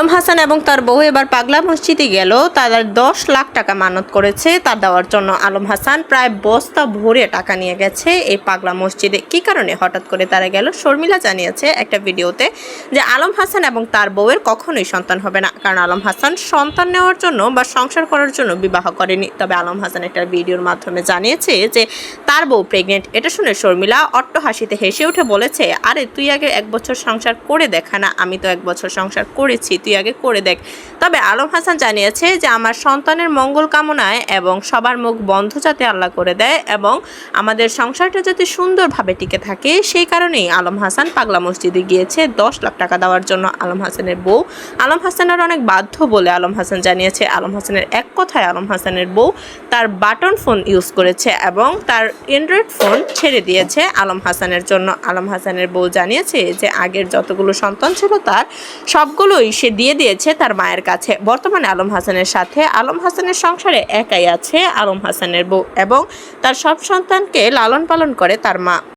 আলম হাসান এবং তার বউ এবার পাগলা মসজিদে গেল। তাদের দশ লাখ টাকা মানত করেছে। তা দেওয়ার জন্য আলম হাসান প্রায় বস্তা ভরে টাকা নিয়ে গেছে এই পাগলা মসজিদে। কি কারণে হঠাৎ করে তারা গেল? শর্মিলা জানিয়েছে একটা ভিডিওতে যে আলম হাসান এবং তার বউয়ের কখনোই সন্তান হবে না। কারণ আলম হাসান সন্তান নেওয়ার জন্য বা সংসার করার জন্য বিবাহ করেনি। তবে আলম হাসান একটা ভিডিওর মাধ্যমে জানিয়েছে যে তার বউ প্রেগনেন্ট এটা শুনে শর্মিলা অট্ট হাসিতে হেসে উঠে বলেছে, আরে, তুই আগে এক বছর সংসার করে দেখা না আমি তো এক বছর সংসার করেছি, তুই আগে করে দেখ। তবে আলম হাসান জানিয়েছে যে, আমার সন্তানের মঙ্গল কামনায় এবং সবার মুখ বন্ধ যাতে আল্লাহ করে দেয় এবং আমাদের সংসারটা যাতে সুন্দরভাবে টিকে থাকে, সেই কারণেই আলম হাসান পাগলা মসজিদে গিয়েছে দশ লাখ টাকা দেওয়ার জন্য আলম হাসানের বউ। আলম হাসানের অনেক বাধ্য বলে আলম হাসান জানিয়েছে, আলম হাসানের এক কথায় আলম হাসানের বউ তার বাটন ফোন ইউজ করেছে এবং তার অ্যান্ড্রয়েড ফোন ছেড়ে দিয়েছে আলম হাসানের জন্য। আলম হাসানের বউ জানিয়েছে যে আগের যতগুলো সন্তান ছিল তার সবগুলোই সে দিয়ে দিয়েছে তার মায়ের কাছে। বর্তমানে আলম হাসানের সাথে আলম হাসানের সংসারে একাই আছে আলম হাসানের বউ এবং তার সব সন্তানকে লালন পালন করে তার মা।